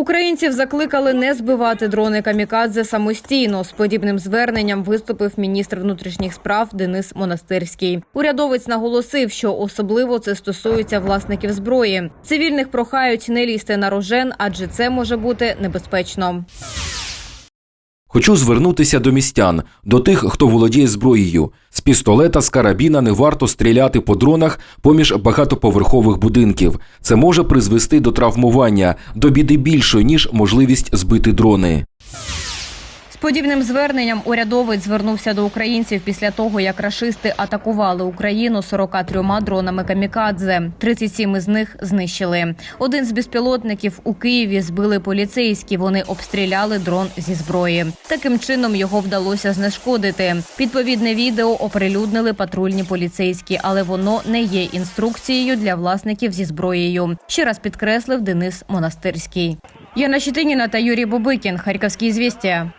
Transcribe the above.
Українців закликали не збивати дрони камікадзе самостійно. З подібним зверненням виступив міністр внутрішніх справ Денис Монастирський. Урядовець наголосив, що особливо це стосується власників зброї. Цивільних прохають не лізти на рожен, адже це може бути небезпечно. Хочу звернутися до містян, до тих, хто володіє зброєю. З пістолета, з карабіна не варто стріляти по дронах поміж багатоповерхових будинків. Це може призвести до травмування, до біди більшої, ніж можливість збити дрони. Подібним зверненням урядовець звернувся до українців після того, як рашисти атакували Україну 43 дронами камікадзе. 37 із них знищили. Один з безпілотників у Києві збили поліцейські. Вони обстріляли дрон зі зброї. Таким чином його вдалося знешкодити. Відповідне відео оприлюднили патрульні поліцейські, але воно не є інструкцією для власників зі зброєю. Ще раз підкреслив Денис Монастирський. Яна Щетиніна та Юрій Бобикін. Харківські звістя.